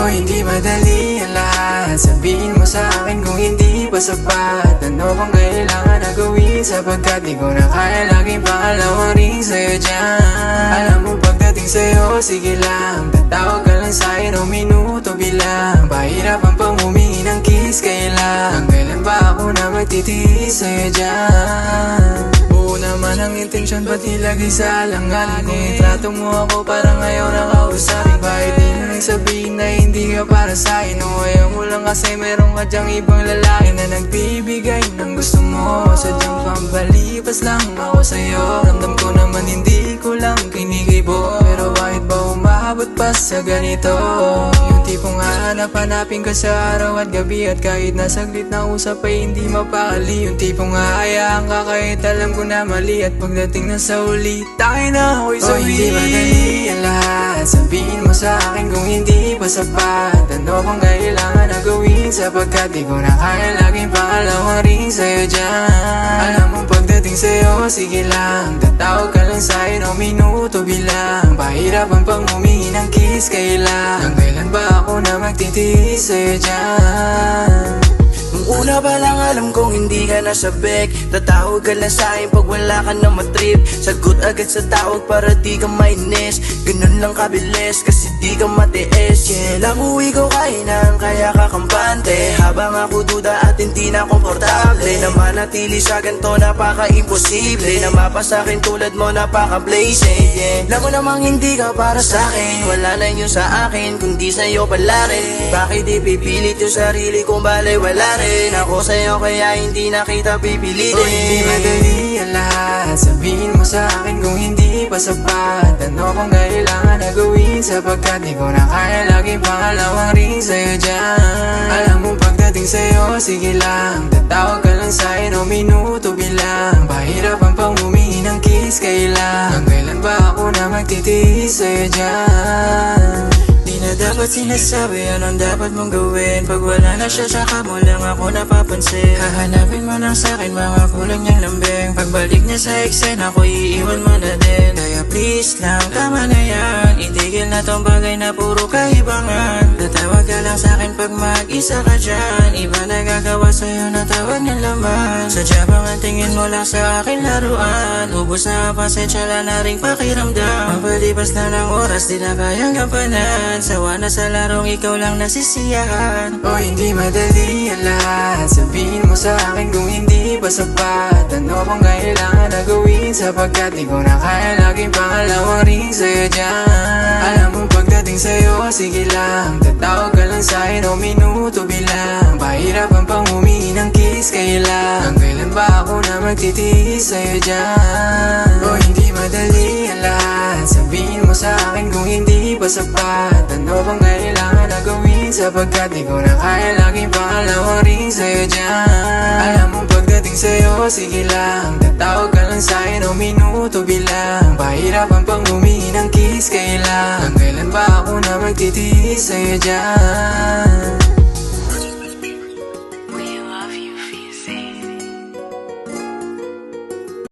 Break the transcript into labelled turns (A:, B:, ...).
A: O hindi madali ang lahat. Sabihin mo sa akin kung hindi pa sapat. Ano bang kailangan na gawin Sapagkat di ko na kaya laging pangalawang ring sa'yo dyan? Alam mo pagdating sa'yo, sige lang. Tatawag ka lang sa'kin o minuto bilang. Pahirapan pang humingi kiss kailan Kailan ba ako na magtitiis sa'yo dyan? Buo naman ang intensyon ba't ilagay sa alangan Kung itrato mo ako parang ayaw na kausapin Bakit di mo nang sabihin na hindi ka para sa'kin O ayaw mo lang kasi meron ka dyang ibang lalaki Na nagbibigay ng gusto mo. Sadyang pambalipas lang ako sa'yo sa ganito. Yung tipong hanap-hanapin ka sa araw at gabi At kahit na saglit na usap ay hindi mapakali Yung tipong hahayaan ka kahit alam ko na mali At pagdating na sa uli, tayo na ako'y sabi hindi madali ang lahat. Sabihin mo sa akin kung hindi pa sapat. Ano bang kailangan gawin Sapagkat di ko na kaya laging pangalawang ring sa'yo dyan. Alam mo pagdating sa'yo, sige lang. Tatawag ka lang sa'kin o minuto bilang. Pahirapan pang humingi ng kiss kailan Hanggang kailan ba ako na magtitiis sa'yo dyan?
B: Una pa lang alam kong hindi ka nasabik Tatawag ka lang sa'kin pag wala ka na matrip. Sagot agad sa tawag para di ka mainis Ganun lang kabilis kasi di ka matiis. Yeah, lang uwi ko kaya kakampante Habang ako duda at hindi na komportable. Na manatili sa ganito napaka-imposible. Na mapasakin tulad mo napaka-blazing Yeah, alam ko namang hindi ka para sa'kin Wala na yun sa akin kundi sa'yo pala rin. Bakit ipipilit yung sarili kong balay? Wala rin. Ako sa'yo kaya hindi na kita pipilitin.
A: O hindi madali ang lahat. Sabihin mo sa akin kung hindi pa sapat. Ano bang kailangan na gawin Sapagkat di ko na kaya laging pangalawang ring sa'yo dyan sige lang Tatawag ka lang sa'kin o minuto bilang. Pahirapan pang humingi ng kiss kailan Hanggang ba ako na magtitiis sa'yo dyan? Di na dapat sinasabi anong dapat mong gawin? Pag wala na siya saka mo lang ako napapansin. Hahanapin mo lang sa'kin mga kulang niyang lambing. Pagbalik niya sa eksena ako iiwan mo na din. Kaya please lang tama na yan. Itigil na tong bagay na puro kaibangan Tatawag ka lang sa'kin pag mag-isa ka dyan. Iba nagagawa sa'yo na tawag ng laman. Sadya bang ang tingin mo lang sa akin laruan? Ubus na pasensya wala na ring pakiramdam. Mapalipas na ng oras di na kayang gampanan. Sawa na sa larong ikaw lang nasisiyahan. O hindi madali ang lahat Sabihin mo sa akin kung hindi pa sapat. Ano bang kailangan na gawin Sapagkat di ko na kaya laging pangalawang ring sa'yo dyan? Alam mo pagdating sa'yo, sige lang Tatawag ka lang sa'kin magtitiis sa'yo dyan. O hindi madali ang lahat Sabihin mo sa akin kung hindi pa sapat. Ano bang kailangan na gawin Sapagkat di ko na kaya laging pangalawang ring sa'yo dyan? Alam mo pagdating sa'yo, sige lang. Tatawag ka lang sa'kin o minuto bilang. Pahirapan pang humingi ng kiss kailan Hanggang kailan ba ako na magtitiis sa'yo dyan